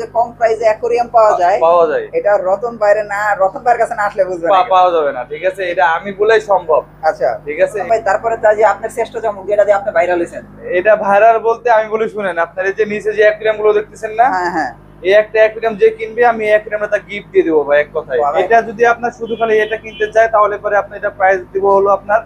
যে কম প্রাইসে অ্যাকোরিয়াম পাওয়া যায় পাওয়া যায়। এটা রতন বাইরে না রতন বাইরের কাছে না আসলে বুঝবেন পাওয়া যাবে না ঠিক আছে? এটা আমি বলেই সম্ভব। আচ্ছা। ঠিক আছে? ভাই তারপরে তা যে আপনার শ্রেষ্ঠ চমক যেটা দিয়ে আপনি ভাইরাল হয়েছেন। এটা ভাইরাল বলতে আমি বলি শুনেন আপনার এই যে নিচে যে অ্যাকুরিয়ামগুলো দেখতেছেন না হ্যাঁ হ্যাঁ। এই একটা অ্যাকুরিয়াম যে কিনবে আমি এই অ্যাকুরিয়ামটা তার গিফট দিয়ে দেবো ভাই এক কথায়। এটা যদি আপনার শুধু খালি এটা কিনতে চায় তাহলে পরে আপনি এটা প্রাইস দিব হলো আপনার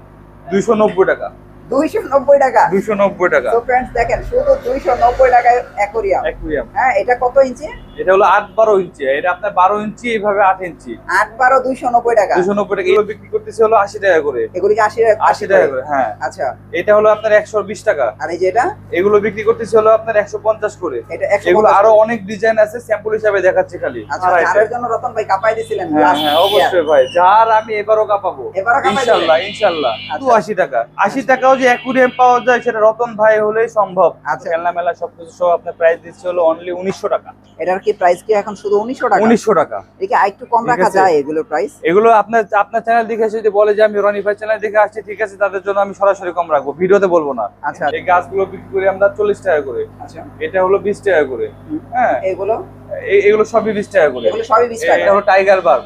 দুইশো নব্বই টাকা। দুইশো নব্বই টাকা। দুইশো নব্বই টাকা। তো ফ্রেন্ডস দেখেন শুধু দুইশো নব্বই টাকায় অ্যাকোরিয়াম। অ্যাকুরিয়াম। হ্যাঁ এটা কত ইঞ্চি? এটা হলো আট বারো ইঞ্চি। এটা আপনার বারো ইঞ্চি এইভাবে আট ইঞ্চি। আট বারো দুইশো নব্বই টাকা। দুশো নব্বই টাকা। এগুলো বিক্রি করতেছে হলো টাকা করে। এগুলি কি আশি আশি টাকা করে? হ্যাঁ। আচ্ছা। এটা হলো আপনার একশো বিশ টাকা। আর এই যে এটা? এগুলো বিক্রি করতেছে হলো আপনার একশো পঞ্চাশ করে। এটা এগুলো আরও অনেক ডিজাইন আছে স্যাম্পল হিসাবে দেখাচ্ছে খালি। আচ্ছা। জন্য রতন ভাই কাপাই দিছিলেন হ্যাঁ হ্যাঁ অবশ্যই ভাই। যার আমি এবারও কাঁপাবো। এবারও কাঁপাই ইনশাল্লাহ দিবেন? ইনশাল্লাহ। আচ্ছা। দু আশি টাকা। আশি যে অ্যাকুরিয়াম পাওয়া যায় সেটা রতন ভাই হলেই সম্ভব। আচ্ছা। খেলনা মেলা সবকিছু সব আপনার প্রাইস দিচ্ছে হলো অনলি উনিশশো টাকা। এটার কি প্রাইস কি এখন শুধু উনিশশো টাকা? উনিশশো টাকা। একে আরেকটু কম রাখা যায় এগুলোর প্রাইস এগুলো আপনার আপনার চ্যানেল দেখে যদি বলে যে আমি রনি ভাই চ্যানেল দেখে আসছি ঠিক আছে তাদের জন্য আমি সরাসরি কম রাখব। ভিডিওতে বলব না। আচ্ছা। এই গাছগুলো বিক্রি করি আমরা চল্লিশ টাকা করে। আচ্ছা। এটা হলো বিশ টাকা করে। হ্যাঁ। এগুলো? এগুলো সবই বিশ টাকা করে। এগুলো সবই বিশ টাকা। এটা হলো টাইগার বাগ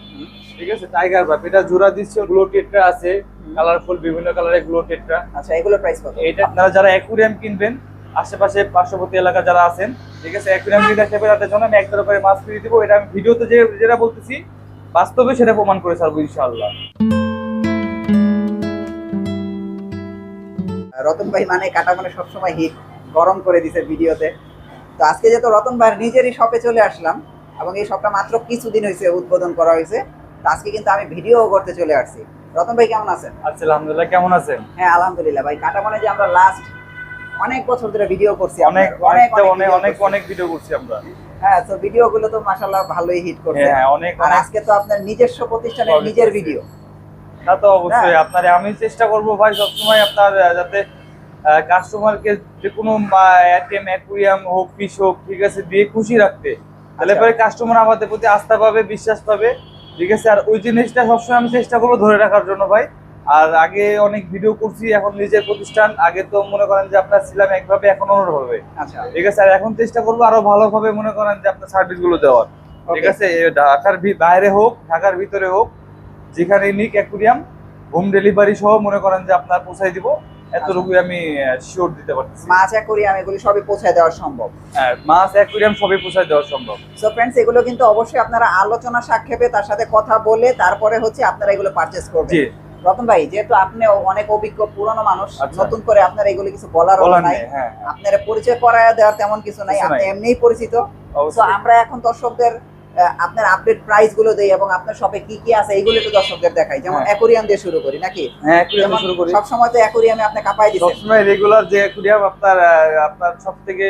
ঠিক আছে? টাইগার বাগ এটা জোড়া দিচ্ছে গ্লো টেট্রা আছে কালারফুল বিভিন্ন কালারের গ্লো টেট্রা আচ্ছা এগুলোর প্রাইস কত? এটা আপনারা যারা অ্যাকুরিয়াম কিনবেন আশেপাশে পার্শ্ববর্তী এলাকা যারা আছেন ঠিক আছে? অ্যাকুরিয়াম কিনতে আসবে তাদের জন্য আমি করে মাছ ফ্রি দিব। এটা আমি ভিডিওতে যে যেটা বলতেছি বাস্তবে সেটা প্রমাণ করে ছাড়বো ইনশাআল্লাহ। রতন ভাই মানে কাটা মানে সবসময় হিট গরম করে দিছে ভিডিওতে। তো আজকে যেহেতু রতন ভাইয়ের নিজেরই শপে চলে আসলাম এবং এই শপটা মাত্র কিছুদিন হয়েছে উদ্বোধন করা হয়েছে আজকে কিন্তু আমি ভিডিও করতে চলে আসছি। রতন ভাই কেমন আছেন? আচ্ছা আলহামদুলিল্লাহ কেমন আছেন? হ্যাঁ আলহামদুলিল্লাহ ভাই কাটা মানে যে আমরা লাস্ট অনেক বছর ধরে ভিডিও করছি অনেক অনেক অনেক অনেক ভিডিও করছি। আমরা। হ্যাঁ তো ভিডিও গুলো তো মাশাআল্লাহ ভালোই হিট করছে। হ্যাঁ অনেক আর আজকে তো আপনার নিজস্ব প্রতিষ্ঠানের নিজের ভিডিও তা তো অবশ্যই হ্যাঁ। আপনার আমি চেষ্টা করব ভাই সবসময় আপনার যাতে কাস্টমারকে যে কোনো অ্যাটেম অ্যাকুরিয়াম হোক ফিশ হোক ঠিক আছে দিয়ে খুশি রাখতে। তাহলে আচ্ছা। পরে কাস্টমার আমাদের প্রতি আস্থা পাবে বিশ্বাস পাবে। ঠিক আছে আর ওই জিনিসটা সবসময় আমি চেষ্টা করব ধরে রাখার জন্য ভাই। আর আগে অনেক ভিডিও করছি এখন নিজের প্রতিষ্ঠান। আগে তো মনে করেন যে আপনার ছিলাম একভাবে এখন অন্যভাবে। আচ্ছা। ঠিক আছে আর এখন চেষ্টা করব আরও ভালোভাবে মনে করেন যে আপনার সার্ভিসগুলো দেওয়ার। ঠিক আছে ঢাকার বাইরে হোক ঢাকার ভিতরে হোক যেখানে নিক অ্যাকুরিয়াম হোম ডেলিভারি সহ মনে করেন যে আপনার পৌঁছাই দিব। এতটুকুই আমি শিওর দিতে পারতেছি মাছ অ্যাকোরিয়াম এগুলি সবই পৌঁছায় দেওয়া সম্ভব। হ্যাঁ, মাছ অ্যাকুরিয়াম সবই পৌঁছাই দেওয়া সম্ভব। সো ফ্রেন্ডস এগুলো কিন্তু অবশ্যই আপনারা আলোচনা সাক্ষেপে তার সাথে কথা বলে তারপরে হচ্ছে আপনারা এগুলো পারচেজ করবেন। জি। রতন ভাই যেহেতু আপনি অনেক অভিজ্ঞ পুরনো মানুষ আচ্ছা। নতুন করে আপনার এগুলো কিছু বলার নাই। হ্যাঁ। আপনার পরিচয় করায় দেওয়ার তেমন কিছু নাই আপনি নাই। এমনিই পরিচিত। তো আমরা এখন দর্শকদের আপনার আপডেট প্রাইসগুলো দেই এবং আপনার শপে কি কি আছে এইগুলো একটু দর্শকদের দেখাই। যেমন। অ্যাকোরিয়াম দিয়ে শুরু করি নাকি? হ্যাঁ অ্যাকুরিয়াম শুরু করি। সবসময় তো অ্যাকোরিয়ামে আপনি কাপাই দিচ্ছেন। সবসময় রেগুলার যে অ্যাকুরিয়াম আপনার আপনার সব থেকে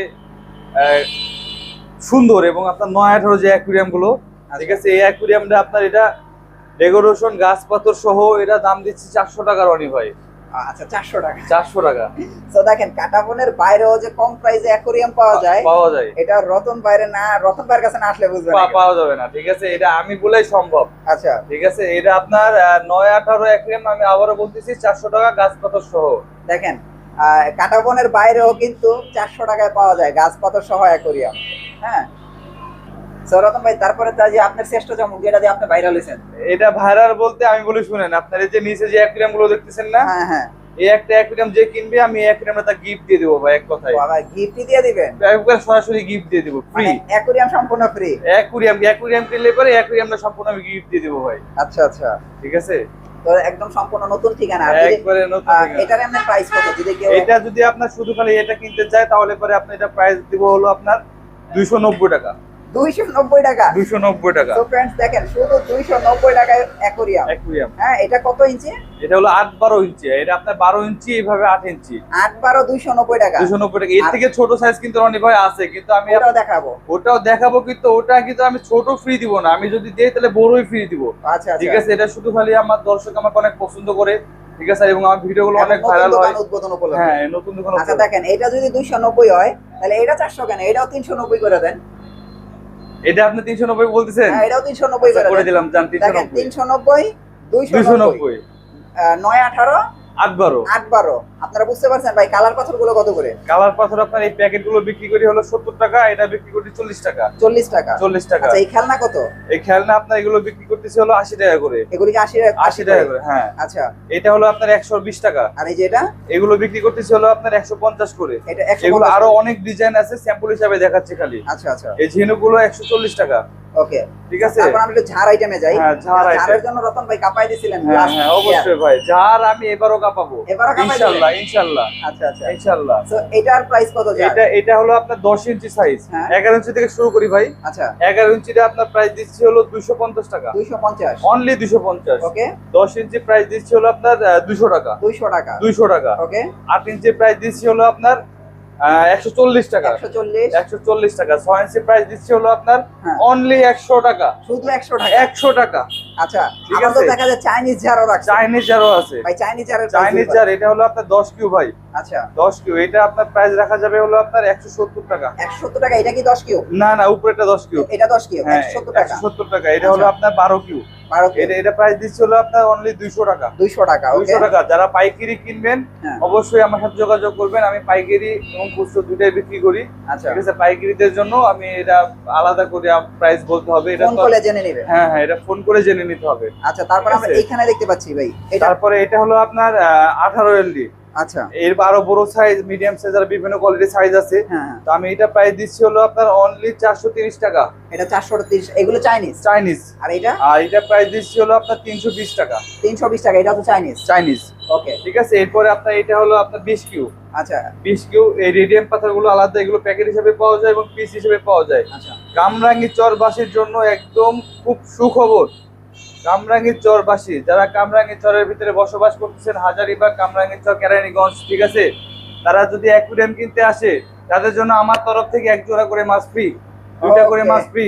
সুন্দর এবং আপনার নয় আঠারো যে অ্যাকুরিয়ামগুলো ঠিক আছে এই অ্যাকুরিয়ামটা আপনার এটা ডেকোরেশন গাছ পাথর সহ এটা দাম দিচ্ছি চারশো টাকার রনি ভাই। আচ্ছা চারশো টাকা। চারশো টাকা। তো দেখেন কাটাবনের বাইরেও যে কম প্রাইসে অ্যাকোরিয়াম পাওয়া যায় পাওয়া যায়। এটা রতন বাইরে না রতন বাইরের কাছে না আসলে বুঝবেন পাওয়া যাবে না ঠিক আছে? এটা আমি বলেই সম্ভব। আচ্ছা। ঠিক আছে? এটা আপনার আহ, নয় আঠারো অ্যাকুরিয়াম আমি আবারও বলতেছি চারশো টাকা গাছ সহ। দেখেন আহ, কাটাবনের বাইরেও কিন্তু চারশো টাকায় পাওয়া যায় গাছ পাথর সহ অ্যাকোরিয়াম হ্যাঁ? রতন ভাই তারপরে তা যে আপনার শ্রেষ্ঠ চমক যেটা দিয়ে আপনি ভাইরাল হয়েছেন। এটা ভাইরাল বলতে আমি বলি শুনেন আপনার এই যে নিচে যে অ্যাকুরিয়ামগুলো দেখতেছেন না হ্যাঁ হ্যাঁ। এই একটা অ্যাকুরিয়াম যে কিনবে আমি এই অ্যাকুরিয়ামটা তার গিফট দিয়ে দেবো ভাই এক কথায়। দিয়ে দিবেন? একবার সরাসরি গিফট দিয়ে দেবো ফ্রি মানে সম্পূর্ণ ফ্রি অ্যাকুরিয়াম অ্যাকুরিয়াম কিনলে পরে অ্যাকুরিয়ামটা সম্পূর্ণ আমি গিফট দিয়ে দেবো ভাই। আচ্ছা আচ্ছা। ঠিক আছে? তো একদম সম্পূর্ণ নতুন ঠিকানা। আর যদি একবারে নতুন এটার এমনি প্রাইস কত? যদি কেউ এটা যদি আপনার শুধু খালি এটা কিনতে চায় তাহলে পরে আপনি এটা প্রাইস দিব হলো আপনার দুইশো নব্বই টাকা। টাকা। দুইশো নব্বই টাকা। তো ফ্রেন্ডস দেখেন শুধু দুইশো নব্বই টাকায় অ্যাকোরিয়াম। অ্যাকুরিয়াম। হ্যাঁ এটা কত ইঞ্চি? এটা হলো ইঞ্চি। এটা আপনার বারো ইঞ্চি এইভাবে আট ইঞ্চি। আট বারো দুইশো নব্বই টাকা। এর থেকে ছোট সাইজ কিন্তু রনি ভাই আছে কিন্তু আমি ওটাও দেখাবো। ওটাও দেখাবো কিন্তু ওটা কিন্তু আমি ছোট ফ্রি দিব না। আমি যদি দিই তাহলে বড়ই ফ্রি দিব। আচ্ছা ঠিক আচ্ছা আছে এটা শুধু খালি আমার দর্শক আমাকে অনেক পছন্দ করে। ঠিক আছে এবং আমার ভিডিও গুলো অনেক ভাইরাল হয়। উদ্বোধন উপলক্ষে। হ্যাঁ নতুন দোকান আচ্ছা দেখেন এটা যদি দুইশো নব্বই হয় তাহলে এটা চারশো কেন? এটাও তিনশো নব্বই করে দেন। এটা আপনি 390 বলতেছেন? হ্যাঁ এটাও 390 আচ্ছা, করে দিলাম জান 390 390 290 290 9 18 আট বারো আট বারো আপনারা বুঝতে পারছেন ভাই কালার পাথরগুলো কত করে? কালার পাথর আপনার এই প্যাকেটগুলো বিক্রি করি হলো সত্তর টাকা এটা বিক্রি করি চল্লিশ টাকা। চল্লিশ টাকা। চল্লিশ টাকা। আচ্ছা এই খেলনা কত? এই খেলনা আপনার এগুলো বিক্রি করতেছে হলো আশি টাকা করে। এগুলি কি আশি আশি টাকা করে হ্যাঁ। আচ্ছা। এটা হলো আপনার একশো বিশ টাকা। আর এই যে এটা? এগুলো বিক্রি করতেছে হলো আপনার একশো পঞ্চাশ করে। এটা এগুলো আরও অনেক ডিজাইন আছে স্যাম্পল হিসাবে দেখাচ্ছে খালি। আচ্ছা আচ্ছা। এই গুলো একশো চল্লিশ টাকা। ওকে। ঠিক আছে? তারপর আমরা একটু ঝাড় আইটেমে যাই। হ্যাঁ, ঝাড়। ঝাড়ের জন্য রতন ভাই কাপাই দিছিলেন হ্যাঁ হ্যাঁ অবশ্যই ভাই। যার আমি এবারও কাঁপাবো ইনশাল্লাহ ইনশাল্লাহ আচ্ছা আচ্ছা। তো এটার প্রাইস কত এটা এটা হলো আপনার দশ ইঞ্চি সাইজ হ্যাঁ। এগারো ইঞ্চি থেকে শুরু করি ভাই। আচ্ছা। এগারো ইঞ্চিটা আপনার প্রাইস দিচ্ছি হলো দুশো পঞ্চাশ টাকা। দুইশো পঞ্চাশ। অনলি দুশো পঞ্চাশ। ওকে দশ ইঞ্চি প্রাইস দিচ্ছি হলো আপনার দুশো টাকা। দুইশো টাকা। দুইশো টাকা। ওকে আট ইঞ্চি প্রাইস দিচ্ছি হলো আপনার একশো চল্লিশ টাকা। একশো চল্লিশ। টাকা। ছয় ইঞ্চি প্রাইস দিচ্ছে হলো আপনার হ্যাঁ। অনলি একশো টাকা। শুধু একশো টাকা? একশো টাকা। আচ্ছা ঠিক আছে। দেখা যায় চাইনিজ চাইনিজ আছে। ভাই চাইনিজ এটা হলো আপনার দশ কিউ ভাই। আচ্ছা। দশ কিউ এটা আপনার প্রাইস রাখা যাবে হলো আপনার টাকা। এটা কি দশ কিউ? না না উপরেটা দশ কিউ। এটা কিউ টাকা। টাকা এটা হলো। আপনার বারো কিউ। বারো এটা এটা প্রাইস দিচ্ছে হলো আপনার অনলি দুইশো টাকা। দুইশো টাকা ওকে দুইশো টাকা যারা পাইকারি কিনবেন হ্যাঁ। অবশ্যই আমার সাথে যোগাযোগ করবেন আমি পাইকারি এবং খুচরো দুটাই বিক্রি করি। আচ্ছা। ঠিক আছে পাইকারিদের জন্য আমি এটা আলাদা করে প্রাইস বলতে হবে। এটা ফোন তো- জেনে নিবে। হ্যাঁ হ্যাঁ এটা ফোন করে জেনে নিতে হবে। আচ্ছা তারপর আমরা আছে। দেখতে পাচ্ছি ভাই তারপরে এটা হলো আপনার আঠারো এলডি। আচ্ছা। এর আরও বড় সাইজ মিডিয়াম সাইজ আর বিভিন্ন কোয়ালিটির সাইজ আছে। হ্যাঁ হ্যাঁ। তো আমি এটা প্রাইস দিচ্ছি হলো আপনার অনলি চারশো তিরিশ টাকা। এটা চারশো তিরিশ এগুলো চাইনিজ চাইনিজ আর এটা? আর এটা প্রাইস দিচ্ছি হলো আপনার তিনশো বিশ টাকা। তিনশো বিশ টাকা এটা তো চাইনিজ চাইনিজ ওকে ঠিক আছে এরপরে আপনার এটা হলো আপনার কিউ আচ্ছা। কিউ এই রেডিয়াম পাথরগুলো আলাদা এগুলো প্যাকেট হিসেবে পাওয়া যায় এবং পিস হিসেবে পাওয়া যায়। আচ্ছা। চরবাসীর জন্য একদম খুব সুখবর। কামরাঙ্গি চরবাসী যারা কামরাঙ্গি চরের ভিতরে বসবাস করতেছেন হাজারিবাগ কামরাঙ্গি চর কেরানীগঞ্জ ঠিক আছে? তারা যদি অ্যাকুরিয়াম কিনতে আসে তাদের জন্য আমার তরফ থেকে এক জোড়া করে মাছ ফ্রি দুইটা করে মাছ ফ্রি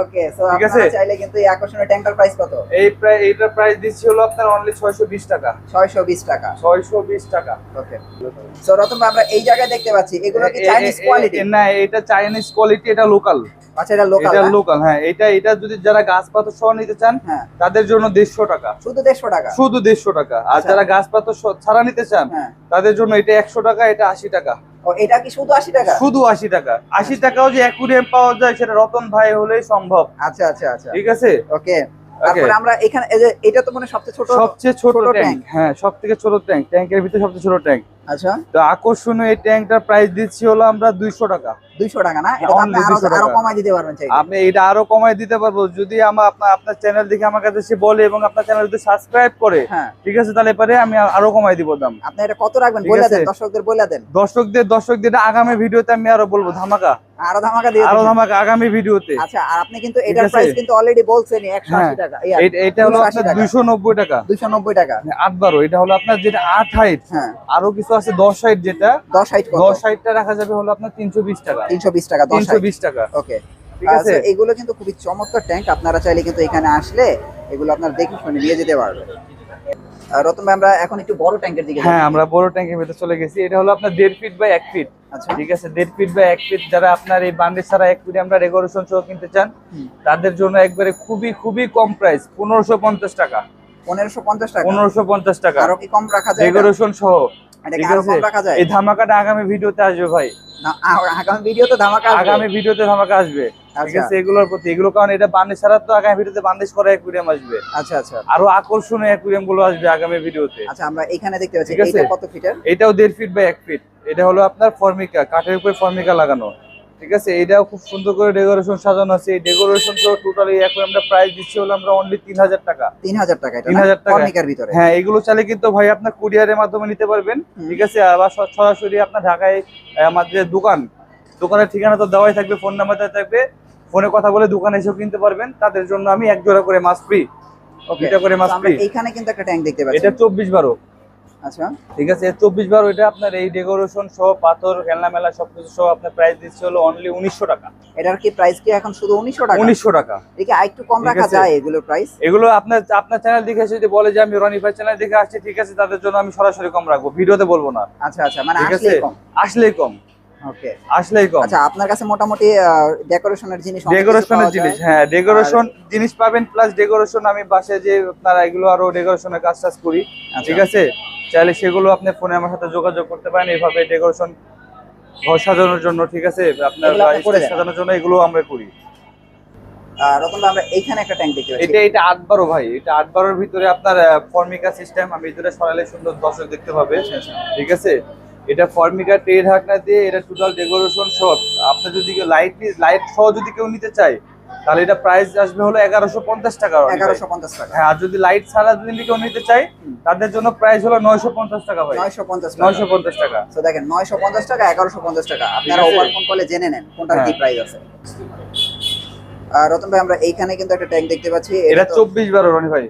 ওকে সো আপনারা। চাইলে কিন্তু এই আকর্ষণীয় ট্যাঙ্কার প্রাইস কত? এই প্রায় এইটার প্রাইস দিচ্ছি হলো আপনার অনলি ছয়শো বিশ টাকা। ছয়শো বিশ টাকা। ছয়শো বিশ টাকা। ওকে সো রতন আমরা এই জায়গায় দেখতে পাচ্ছি এগুলো কি চাইনিজ কোয়ালিটি না এটা চাইনিজ কোয়ালিটি এটা লোকাল আচ্ছা এটা লোকাল এটা লোকাল হ্যাঁ এটা এটা যদি যারা গাছ সহ নিতে চান হ্যাঁ। তাদের জন্য দেড়শো টাকা। শুধু টাকা? শুধু দেড়শো টাকা। আর আচ্ছা। যারা গাছ ছাড়া নিতে চান হ্যাঁ। তাদের জন্য এটা একশো টাকা এটা আশি টাকা। ও এটা কি শুধু আশি টাকা? শুধু আশি টাকা। আশি টাকাও যে অ্যাকুরিয়াম পাওয়া যায় সেটা রতন ভাই হলেই সম্ভব। আচ্ছা আচ্ছা আচ্ছা। ঠিক আছে? ওকে। তারপরে আমরা এখানে এটা তো মানে সবচেয়ে ছোট সবচেয়ে ছোট ছোট ট্যাঙ্ক হ্যাঁ সব থেকে ছোট ট্যাঙ্ক ট্যাঙ্কের ভিতরে সবচেয়ে ছোট ট্যাঙ্ক আচ্ছা। তো আকর্ষণীয় এই ট্যাঙ্কটার প্রাইস দিচ্ছি হলো আমরা দুইশো টাকা। দুইশো টাকা না? এটা আপনি আরও আরও। কমাই দিতে পারবেন চাইলে। আপনি এটা আরও কমায় দিতে পারব। যদি আমার আপনার আপনার চ্যানেল দেখে আমার কাছে এসে বলে এবং আপনার চ্যানেল যদি সাবস্ক্রাইব করে হ্যাঁ। ঠিক আছে তাহলে পারে আমি আরও কমাই দিব দাম। আপনি এটা কত রাখবেন? বলে দেন দর্শকদের বলে দেন। দর্শকদের দর্শকদের আগামী ভিডিওতে আমি আরও বলব ধামাকা। আরও ধামাকা দিয়ে আরও ধামাকা আগামী ভিডিওতে। আচ্ছা আর আপনি কিন্তু এটার প্রাইস কিন্তু অলরেডি বলছেন একশো আশি হ্যাঁ। টাকা। এটা হলো আপনার টাকা। দুইশো নব্বই টাকা। দুইশো নব্বই টাকা। আট বারো এটা হলো আপনার যেটা আট হাইট হ্যাঁ। আরও কিছু আছে দশ হাইট যেটা দশ হাইট কত? দশ হাইটটা রাখা যাবে হলো আপনার তিনশো বিশ টাকা। তিনশো বিশ টাকা তিনশো বিশ টাকা। ওকে। ঠিক আছে? এগুলো কিন্তু খুবই চমৎকার ট্যাঙ্ক। আপনারা চাইলে কিন্তু এখানে আসলে এগুলো আপনার দেখে শুনে নিয়ে যেতে পারবেন। রতন ভাই আমরা এখন একটু বড় ট্যাঙ্কের দিকে হ্যাঁ আমরা বড় ট্যাঙ্কের ভিতরে চলে গেছি। এটা হলো আপনার দেড় ফিট বাই এক ফিট। আচ্ছা। ঠিক আছে? দেড় ফিট বাই এক ফিট যারা আপনার এই বান্ডে ছাড়া এক ফিটে আমরা রেগুলেশন সহ কিনতে চান তাদের জন্য একবারে খুবই খুবই কম প্রাইস পনেরোশো পঞ্চাশ টাকা। পনেরোশো পঞ্চাশ টাকা? পনেরোশো পঞ্চাশ টাকা। আরও কি কম রাখা যায়? রেগুলেশন সহ। এই ধামাকাটা আগামী ভিডিওতে আসবে ভাই। আগামী ভিডিওতে ধামাকা? আগামী ভিডিওতে ধামাকা আসবে। ঠিক আচ্ছা। আছে এগুলোর প্রতি এগুলো কারণ এটা বান্ডিশ ছাড়া তো আগামী ভিডিওতে বান্ডিশ করা অ্যাকুরিয়াম আসবে। আচ্ছা আচ্ছা। আরও আকর্ষণীয় অ্যাকুরিয়ামগুলো আসবে আগামী ভিডিওতে। আচ্ছা আমরা এখানে দেখতে পাচ্ছি এটা কত ফিটের এটাও দেড় ফিট বাই এক ফিট এটা হলো আপনার ফর্মিকা কাঠের উপরে ফর্মিকা লাগানো। ঠিক আছে? এটাও খুব সুন্দর করে ডেকোরেশন সাজানো আছে। এই ডেকোরেশন তো টোটালি এখন আমরা প্রাইস দিচ্ছি হলো আমরা অনলি তিন হাজার টাকা। তিন হাজার টাকা এটা 3000 টাকা। কর্নিকার ভিতরে। হ্যাঁ এগুলো চাইলে কিন্তু ভাই আপনার কুরিয়ারের মাধ্যমে নিতে পারবেন। ঠিক আছে? আবার সরাসরি আপনার ঢাকায় আমাদের দোকান দোকানের ঠিকানা তো দেওয়াই থাকবে ফোন নাম্বার দেওয়া থাকবে। ফোনে কথা বলে দোকানে এসেও কিনতে পারবেন। তাদের জন্য আমি এক জোড়া করে মাছ ফ্রি ওকে করে মাছ ফ্রি এইখানে কিন্তু একটা ট্যাঙ্ক দেখতে পাচ্ছি। এটা চব্বিশ বারো। আচ্ছা। ঠিক আছে চব্বিশ বার ওইটা আপনার এই ডেকোরেশন সহ পাথর খেলনা মেলা সবকিছু সহ আপনার প্রাইস দিচ্ছে হলো অনলি উনিশশো টাকা। এটার কি প্রাইস কি এখন শুধু উনিশশো টাকা? উনিশশো টাকা। দেখি আরেকটু কম রাখা যায় এগুলোর প্রাইস এগুলো আপনার আপনার চ্যানেল দেখে যদি বলে যে আমি রনি ভাই চ্যানেল দেখে আসছি ঠিক আছে তাদের জন্য আমি সরাসরি কম রাখব। ভিডিওতে বলব না। আচ্ছা আচ্ছা মানে আসলেই কম। আসলেই কম। ওকে। আসলেই কম। আচ্ছা আপনার কাছে মোটামুটি ডেকোরেশনের জিনিস ডেকোরেশনের জিনিস হ্যাঁ ডেকোরেশন জিনিস পাবেন প্লাস ডেকোরেশন আমি বাসায় যে আপনারা এগুলো আরও ডেকোরেশনের কাজ টাজ করি আচ্ছা। ঠিক আছে? চাইলে সেগুলো আপনি ফোনে আমার সাথে যোগাযোগ করতে পারেন এইভাবে ডেকোরেশন ঘর সাজানোর জন্য ঠিক আছে? আপনার? সাজানোর জন্য এগুলো আমরা করি। রতন আমরা এইখানে একটা ট্যাঙ্ক দেখতে এটা এটা আট বারো ভাই এটা আট বারোর ভিতরে আপনার ফর্মিকা সিস্টেম আমি ভিতরে সরালে সুন্দর দর্শক দেখতে পাবে ঠিক আছে? এটা ফর্মিকা ট্রে ঢাকনা দিয়ে এটা টোটাল ডেকোরেশন সহ আপনি যদি লাইট লাইট সহ যদি কেউ নিতে চায় তাহলে এটা প্রাইস আসবে হলো এগারোশো পঞ্চাশ টাকা। এগারোশো পঞ্চাশ টাকা। হ্যাঁ আর যদি লাইট ছাড়া যদি কেউ নিতে চায় তাদের জন্য প্রাইস হলো নয়শো পঞ্চাশ টাকা ভাই। নয়শো পঞ্চাশ নয়শো টাকা পঞ্চাশ টাকা। তো দেখেন নয়শো পঞ্চাশ টাকা এগারোশো পঞ্চাশ টাকা। আপনারা আছে। ওভার ফোন কলে জেনে নেন কোনটার কি হ্যাঁ। প্রাইস আছে। আর রতন ভাই আমরা এইখানে কিন্তু একটা ট্যাঙ্ক দেখতে পাচ্ছি। এটা চব্বিশ বারো রনি ভাই।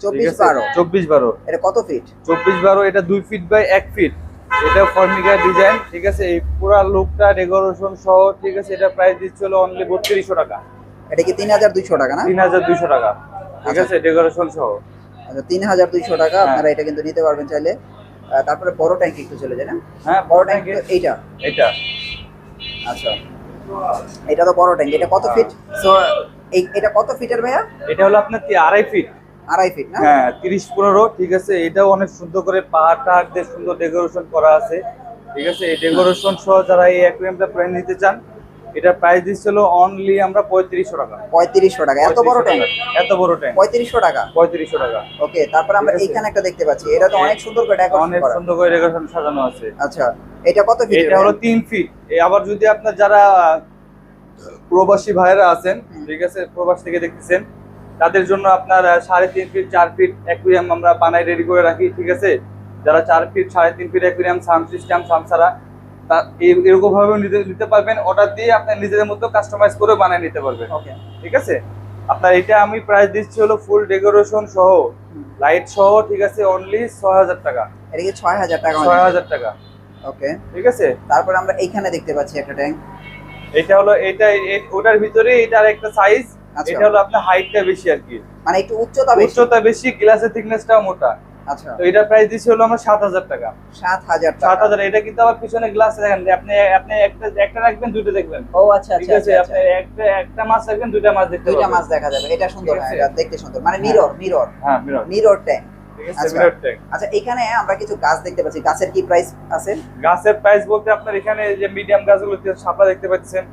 চব্বিশ বারো। চব্বিশ বারো। এটা কত ফিট চব্বিশ বারো এটা দুই ফিট বাই এক ফিট এটা ফর্মিকা ডিজাইন ঠিক আছে? এই পুরা লুকটা ডেকোরেশন সহ ঠিক আছে? এটা প্রাইস দিচ্ছিল অনলি বত্রিশশো টাকা। এটা কি তিন হাজার দুইশো টাকা না? তিন হাজার দুইশো টাকা ঠিক আছে? ডেকোরেশন সহ। আচ্ছা তিন হাজার দুইশো টাকা হ্যাঁ। আপনারা এটা কিন্তু নিতে পারবেন চাইলে। তারপরে বড় ট্যাঙ্ক একটু চলে যায় না? হ্যাঁ বড় ট্যাঙ্ক এইটা। এটা আচ্ছা। এটা তো বড় ট্যাঙ্ক এটা কত ফিট সো এই এটা কত ফিটের ভাইয়া? এটা হলো আপনার আড়াই ফিট আড়াই ফিট না? হ্যাঁ তিরিশ পনেরো ঠিক আছে? এটাও অনেক সুন্দর করে পাহাড় টাহাড় দিয়ে সুন্দর ডেকোরেশন করা আছে। ঠিক আছে? এই ডেকোরেশন সহ যারা এই অ্যাকুয়ারিয়ামটা প্ল্যান নিতে চান এটা প্রাইস দিচ্ছিল অনলি আমরা পঁয়ত্রিশশো টাকা। পঁয়ত্রিশশো টাকা। এত বড় ট্যাঙ্ক এত বড় ট্যাঙ্ক পঁয়ত্রিশশো টাকা? পঁয়ত্রিশশো টাকা। ওকে তারপর আমরা এইখানে একটা দেখতে পাচ্ছি। এটা তো অনেক সুন্দর করে ডেকোরেশন অনেক সুন্দর করে ডেকোরেশন সাজানো আছে। আচ্ছা এটা কত ফিট এটা হলো তিন ফিট আবার যদি আপনার যারা প্রবাসী ভাইরা আছেন ঠিক আছে? প্রবাস থেকে দেখতেছেন তাদের জন্য আপনার সাড়ে তিন ফিট চার ফিট অ্যাকুয়ারিয়াম আমরা বানাই রেডি করে রাখি ঠিক আছে? যারা চার ফিট সাড়ে তিন ফিট অ্যাকুয়ারিয়াম সাউন্ড সিস্টেম সামসারা তা এই- এরকম ভাবে নিতে নিতে পারবেন। অর্ডার দিয়ে আপনার নিজেদের মতো কাস্টমাইজ করে বানিয়ে নিতে পারবেন। ওকে ঠিক আছে? আপনার এটা আমি প্রাইস দিচ্ছি হলো ফুল ডেকোরেশন সহ। লাইট সহ ঠিক আছে অনলি ছয় হাজার টাকা। এটা কি ছয় হাজার টাকা ছয় হাজার টাকা। ওকে ঠিক আছে? তারপর আমরা এইখানে দেখতে পাচ্ছি একটা ট্যাঙ্ক এটা হলো এটা ওটার ভিতরে এটার একটা সাইজ। এটা হলো আপনার হাইটটা বেশি আর কি মানে একটু উচ্চতা বেশি? উচ্চতা বেশি গ্লাসের থিকনেসটা মোটা। আচ্ছা। তো প্রাইস দিচ্ছি হলো আমরা সাত হাজার টাকা। সাত হাজার সাত টাকা হাজার এটা কিন্তু আবার পিছনে গ্লাস দেখেন আপনি আপনি একটা একটা রাখবেন দুটো দেখবেন। ও আচ্ছা ঠিক আচ্ছা আছে আচ্ছা, আপনি আচ্ছা। একটা একটা মাছ রাখবেন দুটো মাছ দেখতে দুইটা মাছ দেখা যাবে এটা সুন্দর। এটা দেখতে সুন্দর। মানে মিরর মিরর হ্যাঁ মিরর মিরর ট্যাঙ্ক আচ্ছা। আচ্ছা এখানে আমরা কিছু গাছ দেখতে পাচ্ছি। গাছের কি প্রাইস আছে? গাছের প্রাইস বলতে আপনার এখানে যে মিডিয়াম গাছগুলো যে শাপলা দেখতে পাচ্ছেন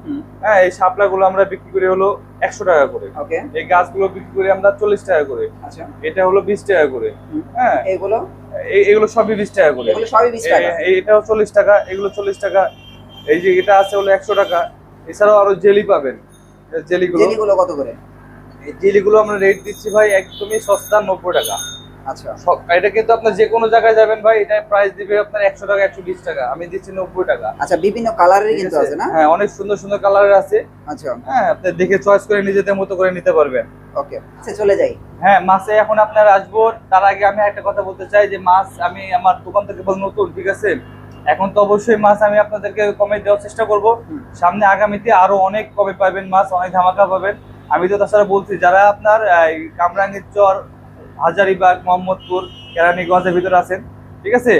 হ্যাঁ এই শাপলাগুলো আমরা বিক্রি করি হলো একশো টাকা করে। এই গাছগুলো বিক্রি করি আমরা চল্লিশ টাকা করে। আচ্ছা। এটা হলো বিশ টাকা করে। হ্যাঁ। এগুলো? এই- এগুলো সবই বিশ টাকা করে। এটাও চল্লিশ টাকা এগুলো চল্লিশ টাকা। এই যে এটা আছে হলো একশো টাকা। এছাড়াও আরও জেলি পাবেন। জেলিগুলো। জেলিগুলো কত করে? এই জেলিগুলো আমরা রেট দিচ্ছি ভাই একদমই সস্তা নব্বই টাকা। আচ্ছা। এটা কিন্তু আপনার যে কোনো জায়গায় যাবেন ভাই এটা প্রাইস দিবে আপনার একশো টাকা একশো বিশ টাকা। আমি দিচ্ছি নব্বই টাকা। আচ্ছা বিভিন্ন কালারের কিন্তু আছে? না? হ্যাঁ অনেক সুন্দর সুন্দর কালারের আছে। আচ্ছা। হ্যাঁ আপনি দেখে চয়েস করে নিজেদের মতো করে নিতে পারবেন। ওকে আচ্ছা চলে যাই। হ্যাঁ মাছে এখন আপনার আসব। তার আগে আমি একটা কথা বলতে চাই যে মাছ আমি আমার দোকান থেকে বল নতুন ঠিক আছে? এখন তো অবশ্যই মাছ আমি আপনাদেরকে কমে দেওয়ার চেষ্টা করব। সামনে আগামীতে আরও অনেক কমে পাবেন মাছ অনেক ধামাকা পাবেন। আমি তো তাছাড়া বলছি যারা আপনার কামরাঙ্গীর চর হাজারিবাগ মোহাম্মদপুর কেরানীগঞ্জের ভিতরে আছেন। ঠিক আছে?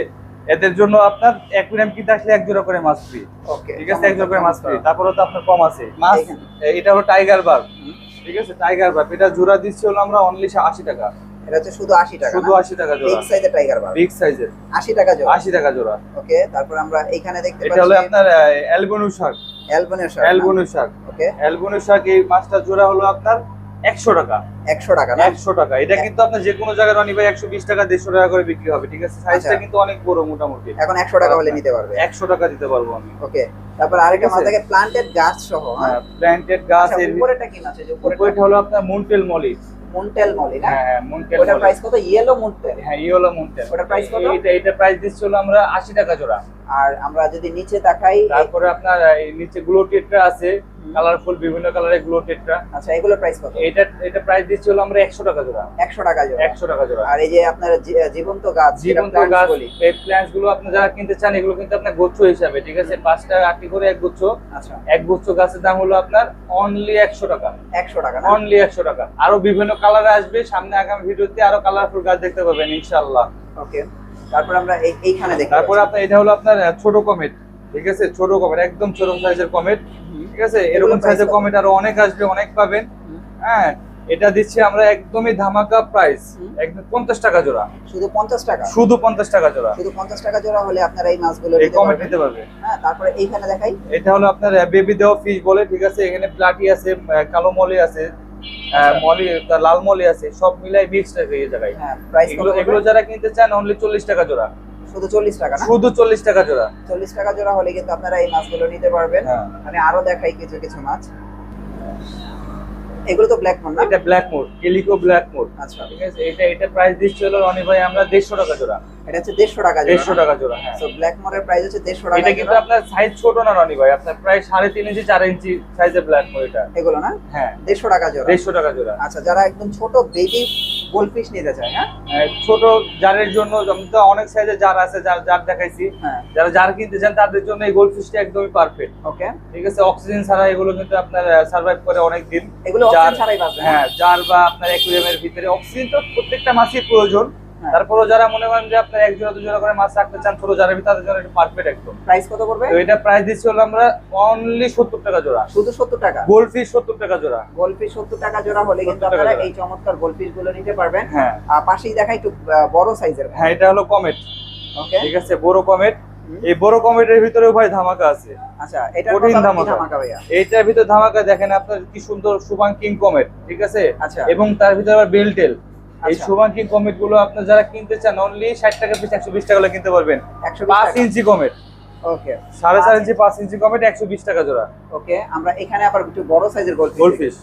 এদের জন্য আপনার অ্যাকুয়ারিয়াম কিনতে আসলে এক জোড়া করে মাছ ফ্রি ওকে ঠিক আছে? এক জোড়া করে মাছ ফ্রি তারপরে তো আপনার কম আছে। মাছ? এটা হলো টাইগার বার ঠিক আছে? টাইগার বার এটা জোড়া দিচ্ছি হলো আমরা অনলি আশি টাকা। এটা হচ্ছে শুধু আশি টাকা শুধু আশি টাকা বিগ জোড়া সাইজের টাইগার বার বিগ সাইজের আশি টাকা জোড়া। আশি টাকা জোড়া। ওকে তারপর আমরা দেখতে এটা হলো আপনার অ্যালবনু শাক। অ্যালবনু শাক ওকে অ্যালবনু শাক। এই মাছটা জোড়া হলো আপনার একশো টাকা। একশো টাকা না? একশো টাকা। এটা কিন্তু আপনার যে কোনো জায়গায় রনি ভাই একশো বিশ টাকা দেড়শো টাকা করে বিক্রি হবে ঠিক আছে? সাইজটা আচ্ছা। কিন্তু অনেক বড় মোটামুটি। এখন একশো টাকা হলে নিতে পারবে। একশো টাকা দিতে পারব আমি। ওকে। তারপর আরেকটা মাছ। থাকে প্লান্টেড গাছ সহ হ্যাঁ? প্ল্যান্টেড গাছ আচ্ছা, এর উপরেটা কি আছে উপরেটা উপরেটা হলো আপনার মুনটেল মলি মুন্টেল মলি না? হ্যাঁ হ্যাঁ মুনটেল ওটার প্রাইস কত? ইয়েলো মুন্টেল হ্যাঁ ই হলো মুনটেল ওটার price কত? এটা এটা প্রাইস দিচ্ছি হলো আমরা আশি টাকা জোড়া। আর আমরা যদি নিচে তাকাই তারপরে আপনার এই নিচে গ্লো টেট্রা আছে কালারফুল বিভিন্ন কালারের গ্লো টেট্রা আচ্ছা এগুলো প্রাইস কত? এটা এটা প্রাইস দিচ্ছি হলো আমরা একশো টাকা জোড়া। একশো টাকা জোড়া। একশো টাকা জোড়া। আর এই যে আপনার জীবন্ত গাছ জীবন্ত গাছ বলি। এই প্ল্যান্টসগুলো আপনি যারা কিনতে চান এগুলো কিন্তু আপনার গুচ্ছ হিসাবে ঠিক আছে? পাঁচটা আটটি করে এক গুচ্ছ। আচ্ছা। এক গুচ্ছ গাছের দাম হলো আপনার অনলি একশো টাকা। একশো টাকা না? অনলি একশো টাকা। আরও বিভিন্ন কালার আসবে। সামনে আগামী ভিডিওতে আরও কালারফুল গাছ দেখতে পাবেন ইনশাআল্লাহ। ওকে তারপর আমরা এইখানে দেখতে তারপরে। আপনার এটা হলো আপনার ছোট কমেট ঠিক আছে? ছোট কমেট একদম ছোট সাইজের কমেট ঠিক আছে? এরকম সাইজের কমেট আরও অনেক আসবে অনেক পাবেন। হ্যাঁ এটা দিচ্ছি আমরা একদমই ধামাকা প্রাইস একদম পঞ্চাশ টাকা জোড়া। শুধু পঞ্চাশ টাকা? শুধু পঞ্চাশ টাকা জোড়া। শুধু পঞ্চাশ টাকা জোড়া হলে আপনারা এই মাছগুলো এই নিতে নিতে পারবে। হ্যাঁ তারপরে এইখানে দেখাই। এটা হলো আপনার বেবি দেওয়া ফিশ বলে ঠিক আছে? এখানে প্লাটি আছে কালো মলি আছে মলি তার লাল মলি আছে সব মিলাই মিক্সড আছে এই জায়গায় হ্যাঁ প্রাইস এগুলো এগুলো যারা কিনতে চান অনলি চল্লিশ টাকা জোড়া। শুধু চল্লিশ টাকা না? শুধু চল্লিশ টাকা জোড়া। চল্লিশ টাকা জোড়া হলে কিন্তু আপনারা এই মাছগুলো নিতে পারবেন। হ্যাঁ। আমি আরও দেখাই কিছু কিছু মাছ। এগুলো তো ব্ল্যাক মোড না? এটা black mode calico black mode আচ্ছা। ঠিক আছে? এটা এটা প্রাইস দিচ্ছি হলো রনি ভাই আমরা দেড়শো টাকা জোড়া। এটা হচ্ছে দেড়শো টাকা দেড়শো টাকা জোড়া হ্যাঁ। সো ব্ল্যাক মোডের প্রাইস হচ্ছে দেড়শো টাকা এটা কিন্তু আপনার সাইজ ছোট না রনি ভাই আপনার প্রায় সাড়ে তিন ইঞ্চি চার ইঞ্চি সাইজের ব্ল্যাক মোড এটা। এগুলো না? হ্যাঁ। দেড়শো টাকা জোড়া। দেড়শো টাকা জোড়া। আচ্ছা যারা একদম ছোট বেবি গোলফিশ নিতে চায় হ্যাঁ? ছোট জারের জন্য তো অনেক সাইজের জার আছে যার জার দেখাইছি। হ্যাঁ। যারা জার কিনতে চান তাদের জন্য এই গোলফিশটা একদমই পারফেক্ট ওকে ঠিক আছে? অক্সিজেন ছাড়া এগুলো কিন্তু আপনার সার্ভাইভ করে অনেক দিন এগুলো জার ছাড়াই হ্যাঁ জার বা আপনার অ্যাকুরিয়ামের ভিতরে অক্সিজেন তো প্রত্যেকটা মাছই প্রয়োজন। হ্যাঁ। তারপরেও যারা মনে করেন যে আপনার এক জোড়া দু জোড়া করে মাছ রাখতে চান ছোট ভিতরে তাদের জন্য এটা পারফেক্ট একদম। প্রাইস কত পড়বে? তো এটা প্রাইস দিচ্ছি হলো আমরা অনলি সত্তর টাকা জোড়া। শুধু সত্তর টাকা? গোল্ড ফিশ সত্তর টাকা জোড়া। গোলফিশ সত্তর টাকা জোড়া হলে কিন্তু আপনারা এই চমৎকার গোলফিশগুলো নিতে পারবেন। হ্যাঁ। আর পাশেই দেখা একটু বড় সাইজের হ্যাঁ এটা হলো কমেট ওকে ঠিক আছে বড় কমেট এই বড় কমেটের ভিতরেও ভাই ধামাকা আছে। আচ্ছা এটা কঠিন। ধামাকা। ভাইয়া? এইটার ভিতরে ধামাকা দেখেন আপনার কি সুন্দর সুবাং কিং কমেট ঠিক আছে? আচ্ছা। এবং তার ভিতরে আবার বেলটেল এই আচ্ছা। সুবাং কমেটগুলো আপনার যারা কিনতে চান অনলি ষাট টাকা পিস একশো বিশ টাকা কিনতে পারবেন। একশো পাঁচ ইঞ্চি কমেট ওকে। সাড়ে চার ইঞ্চি পাঁচ ইঞ্চি কমেট একশো বিশ টাকা জোড়া। ওকে আমরা এখানে আবার একটু বড় সাইজের গোল্ড গোল্ডফিশ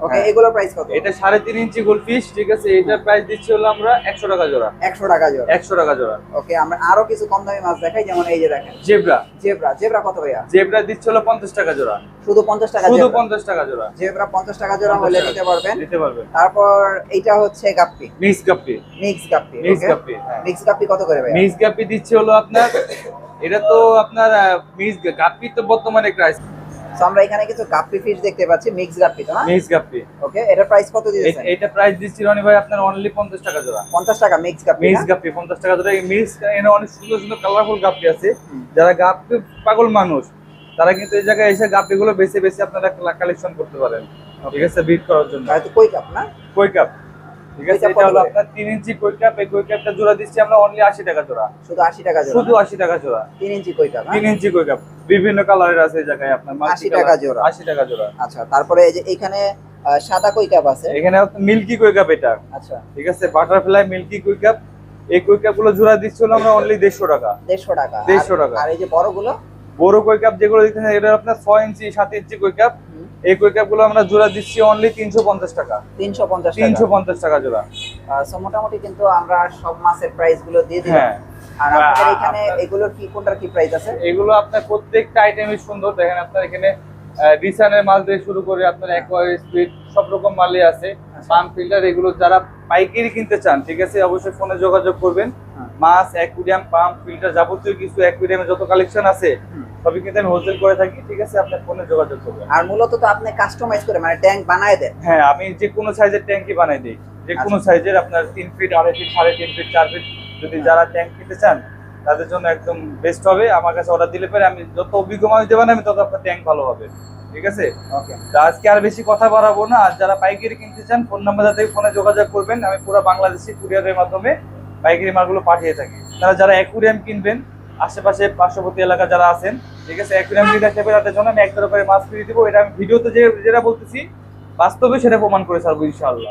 ওকে। এগুলোর প্রাইস কত? এটা সাড়ে তিন ইঞ্চি গোল্ডফিশ ঠিক আছে? এটার প্রাইস দিচ্ছি হলো আমরা একশো টাকা জোড়া। একশো টাকা জোড়া। একশো টাকা জোড়া। ওকে আমরা আরও কিছু কম দামি মাছ দেখাই যেমন এই যে দেখেন। জেব্রা। জেব্রা জেব্রা কত ভাইয়া? জেব্রা দিচ্ছে হলো পঞ্চাশ টাকা জোড়া। শুধু পঞ্চাশ টাকা শুধু জেব্রা। পঞ্চাশ টাকা জোড়া। জেব্রা পঞ্চাশ টাকা জোড়া হলে নিতে পারবেন। দিতে পারবেন। তারপর এইটা হচ্ছে guppy. Mix guppy. Mix guppy mix guppy হ্যাঁ। মিক্স গাপ্পি কত করে ভাইয়া? মিক্স গাপ্পি দিচ্ছে হলো আপনার এটা তো আপনার মিক্স গাপ্পি তো বর্তমানে ক্রাইস তো আমরা এখানে কিছু গাপ্পি ফিশ দেখতে পাচ্ছি মিক্স গাপ্পি তো না? মিক্স গাপ্পি। ওকে এটা প্রাইস কত দিয়েছেন? এটা প্রাইস দিচ্ছি রনি ভাই আপনার অনলি পঞ্চাশ টাকা জোড়া। পঞ্চাশ টাকা মিক্স গাপ্পি মিক্স না? গাপ্পি পঞ্চাশ টাকা জোড়া। এই মিক্স এনে অনেক সুন্দর সুন্দর কালারফুল গাপ্পি আছে। যারা গাপ্পি পাগল মানুষ তারা কিন্তু এই জায়গায় এসে গাপ্পি গুলো বেছে বেছে আপনারা কালেকশন করতে পারেন। ঠিক আছে বিট করার জন্য। কই কাপ না? কই কাপ ঠিক আছে এটা হলো আপনার তিন ইঞ্চি কই কাপ এই কই কাপটা জোড়া দিচ্ছি আমরা অনলি আশি টাকা জোড়া। শুধু আশি টাকা জোড়া? শুধু না? আশি টাকা জোড়া। ইঞ্চি কই কাপ তিন ইঞ্চি কই কাপ বিভিন্ন কালারের আছে এই জায়গায় আপনার 80 টাকা জোড়া। আশি টাকা জোড়া। আচ্ছা তারপরে এই যে এখানে সাদা কই কাপ আছে? এখানে মিল্কি কই কাপ এটা। আচ্ছা। ঠিক আছে বাটারফ্লাই মিল্কি কুইক কাপ এই কুইক কাপগুলো জোড়া দিচ্ছিল আমরা অনলি দেড়শো টাকা। দেড়শো টাকা। আর- 150 টাকা। আর এই যে বড়গুলো? বড় কুইক কাপ যেগুলো দিচ্ছেন এটা আপনার ছয় ইঞ্চি সাত ইঞ্চি কুইক কাপ এই আমরা জোড়া দিচ্ছি অনলি তিনশো পঞ্চাশ টাকা। টাকা। জোড়া। সো মোটামুটি কিন্তু আমরা সব মাছের প্রাইসগুলো দিয়ে দিলাম। হ্যাঁ। আর আপনাদের এখানে এগুলোর কি কোনটার কি প্রাইস আছে? এগুলো আপনার প্রত্যেকটা আইটেমই সুন্দর। দেখেন আপনার এখানে ডিসানের মাল দিয়ে শুরু করে আপনার অ্যাকোয়ার স্পিড সব রকম মালই আছে। পাম্প ফিল্টার এগুলো যারা পাইকারি কিনতে চান ঠিক আছে অবশ্যই ফোনে যোগাযোগ করবেন। হ্যাঁ। মাছ অ্যাকুরিয়াম পাম্প ফিল্টার যাবতীয় কিছু অ্যাকুরিয়ামে যত কালেকশন আছে। সবই কিন্তু আমি হোলসেল করে থাকি ঠিক আছে? আপনার ফোনে যোগাযোগ করবেন। আর মূলত তো আপনি কাস্টমাইজ করে মানে ট্যাঙ্ক বানায় দেন। হ্যাঁ আমি যে কোনো সাইজের ট্যাঙ্কি বানাই দিই। যে কোনো সাইজের আপনার তিন ফিট আড়াই ফিট সাড়ে তিন ফিট চার ফিট যদি যারা ট্যাঙ্ক কিনতে চান তাদের জন্য একদম বেস্ট হবে। আমার কাছে অর্ডার দিলে পরে আমি যত অভিজ্ঞ মানুষ দেবেন আমি তত আপনার ট্যাঙ্ক ভালো হবে। ঠিক আছে? ওকে তো আজকে আর বেশি কথা বাড়াবো না। আর যারা পাইকারি কিনতে চান ফোন নাম্বার যাতে ফোনে যোগাযোগ করবেন। আমি পুরো বাংলাদেশি কুরিয়ারের মাধ্যমে পাইকারি মালগুলো পাঠিয়ে থাকি। তারা যারা অ্যাকুরিয়াম কিনবেন আশেপাশে পার্শ্ববর্তী এলাকা যারা আছেন, ঠিক আছে? অ্যাকুরিয়াম আসবে তাদের জন্য আমি এক করে মাছ ফিরিয়ে দিব। এটা আমি ভিডিওতে যে যেটা বলতেছি, বাস্তবে সেটা প্রমাণ করে ছাড়বো, ইনশাআল্লাহ।